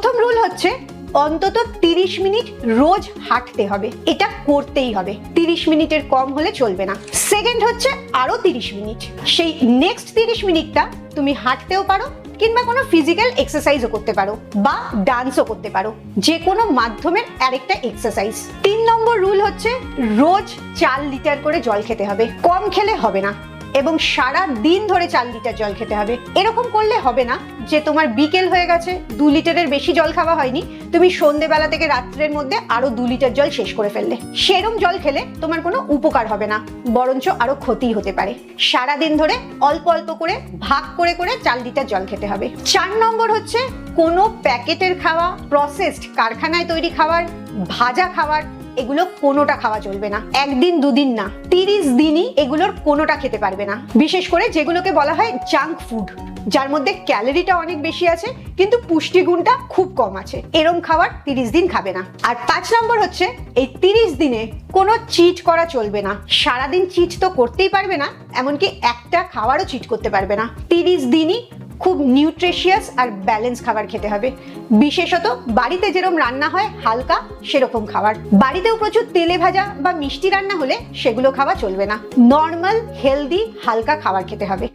প্রথম রুল হচ্ছে অন্তত তিরিশ মিনিট রোজ হাঁটতে হবে। এটা করতেই হবে। তিরিশ মিনিটের কম হলে চলবে না। সেকেন্ড হচ্ছে আরও তিরিশ মিনিট। সেই নেক্সট তিরিশ মিনিটটা তুমি হাঁটতেও পারো কিংবা কোনো ফিজিক্যাল এক্সারসাইজও করতে পারো বা ডান্সও করতে পারো। যে কোনো মাধ্যমের আরেকটা এক্সারসাইজ তিন নম্বর রুল হচ্ছে রোজ চার লিটার করে জল খেতে হবে। কম খেলে হবে না। এবং সারা দিন ধরে চার লিটার জল খেতে হবে। এরকম করলে হবে না যে তোমার বিকেল হয়ে গেছে, দু লিটারের বেশি জল খাওয়া হয়নি, তুমি সন্ধেবেলা থেকে রাত্রের মধ্যে আরও দু লিটার জল শেষ করে ফেললে। সেরম জল খেলে তোমার কোনো উপকার হবে না, বরঞ্চ আরও ক্ষতি হতে পারে। সারা দিন ধরে অল্প অল্প করে, ভাগ করে করে চার লিটার জল খেতে হবে। চার নম্বর হচ্ছে কোনো প্যাকেটের খাওয়া প্রসেসড কারখানায় তৈরি খাবার ভাজা খাবার এগুলো কোনোটা খাওয়া চলবে না। একদিন দুদিন না, তিরিশ দিনই এগুলোর কোনোটা খেতে পারবে না। বিশেষ করে যেগুলোকে বলা হয় জাঙ্ক ফুড যার মধ্যে ক্যালোরিটা অনেক বেশি আছে, কিন্তু পুষ্টিগুণটা খুব কম আছে। এরম খাবার তিরিশ দিন খাবে না। আর পাঁচ নম্বর হচ্ছে, এই তিরিশ দিনে কোনো চিট করা চলবে না। সারাদিন চিট তো করতেই পারবে না, এমনকি একটা খাবারও চিট করতে পারবে না। তিরিশ দিনই খুব নিউট্রিশিয়াস আর ব্যালেন্স খাবার খেতে হবে। বিশেষত বাড়িতে যেরকম রান্না হয়, হালকা সেরকম খাবার। বাড়িতেও প্রচুর তেলে ভাজা বা মিষ্টি রান্না হলে সেগুলো খাওয়া চলবে না। নর্মাল হেলদি হালকা খাবার খেতে হবে।